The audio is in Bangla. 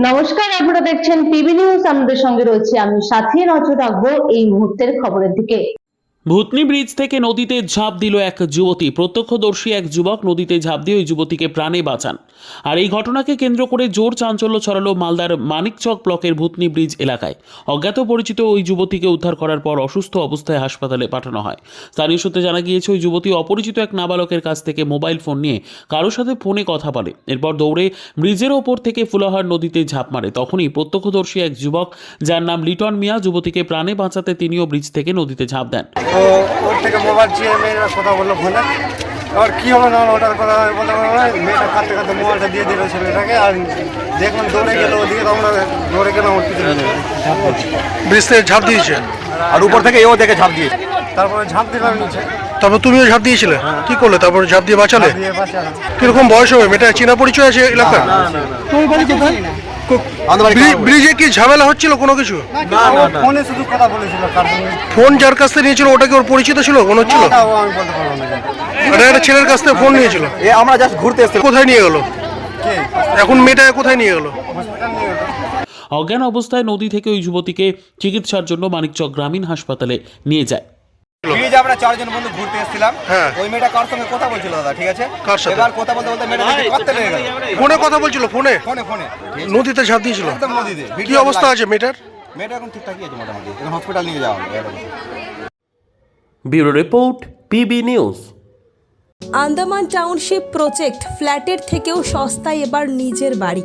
নমস্কার, আপনারা দেখছেন টিভি নিউজ। আমাদের সঙ্গে রয়েছে আমি সাথে নজর রাখব এই মুহূর্তের খবরের দিকে ভূতনি ব্রিজ থেকে নদীতে ঝাঁপ দিল এক যুবতী। প্রত্যক্ষদর্শী এক যুবক নদীতে ঝাঁপ দিয়ে ওই যুবতীকে প্রাণে বাঁচান। আর এই ঘটনাকে কেন্দ্র করে জোর চাঞ্চল্য ছড়ালো মালদার মানিকচক ব্লকের ভূতনি ব্রিজ এলাকায়। অজ্ঞাত পরিচিত ওই যুবতীকে উদ্ধার করার পর অসুস্থ অবস্থায় হাসপাতালে পাঠানো হয়। স্থানীয় সূত্রে জানা গিয়েছে, ওই যুবতী অপরিচিত এক নাবালকের কাছ থেকে মোবাইল ফোন নিয়ে কারোর সাথে ফোনে কথা বলে। এরপর দৌড়ে ব্রিজের ওপর থেকে ফুলাহার নদীতে ঝাঁপ মারে। তখনই প্রত্যক্ষদর্শী এক যুবক, যার নাম লিটন মিয়া, যুবতীকে প্রাণে বাঁচাতে তিনিও ব্রিজ থেকে নদীতে ঝাঁপ দেন। তো ওর থেকে মোবাইল চেয়ে মেয়েরা কথা বলল ফোনে এবার কী হবে না হলো ওটার কথা হবে বলতে পারব না। মেয়েটা কাঁদতে কাঁদতে মোবাইলটা দিয়ে দিল ছেলেটাকে। আর দেখুন দৌড়ে গেল ওদিকে তো আমরা দৌড়ে গেলাম ওর পিছনে। ব্রিজ থেকে ঝাঁপ দিয়েছে। আর উপর থেকে এও দেখে ঝাঁপ দিয়েছে। তারপরে ঝাঁপ দিলাম নিচে। তারপর তুমিও ঝাঁপ দিয়েছিলে? কি করলে? তারপর ঝাঁপ দিয়ে বাঁচালে? কীরকম বয়স হবে? মেয়েটা চেনা পরিচয় আছে এলাকার? কো- বাড়ি ব্রি- কামারপুকুর। ব্রিজে কি ঝামেলা হচ্ছিল কোনো কিছু? ফোনে শুধু কথা বলেছিল কার সঙ্গে। ফোন যার কাছ থেকে নিয়েছিল ওটা কি ওর পরিচিত ছিল? হচ্ছিল? ওটাও আমি বলতে পারব না আর একটা ছেলের কাছ থেকে ফোন নিয়েছিল। এ আমরা জাস্ট ঘুরতে এসেছি কোথায় নিয়ে গেল? এখন মেয়েটা কোথায় নিয়ে গেল? নিয়ে গেলো। অজ্ঞান অবস্থায় নদী থেকে ওই যুবতীকে চিকিৎসার জন্য মানিকচক গ্রামীণ হাসপাতালে নিয়ে যায়। ব্রিজে আমরা চারজন বন্ধু ঘুরতে এসেছিলাম। হ্যাঁ। ওই মেয়েটা কার সঙ্গে কথা বলছিল দাদা ঠিক আছে? কার সাথে? এবার কথা বলতে বলতে মেয়েটা দেখে কাঁদতে লেগে গেল। ফোনে কথা বলছিল ফোনে? ফোনে ফোনে। নদীতে ঝাঁপ দিয়েছিল? একদম নদীতে। কি অবস্থা আছে মেয়েটার? মেয়েটা এখন ঠিকঠাকই আছে মোটামুটি। এখন হসপিটাল নিয়ে যাওয়া হবে bureau report PB news. Andaman township project ফ্ল্যাটের থেকেও সস্তায় এবার নিজের বাড়ি।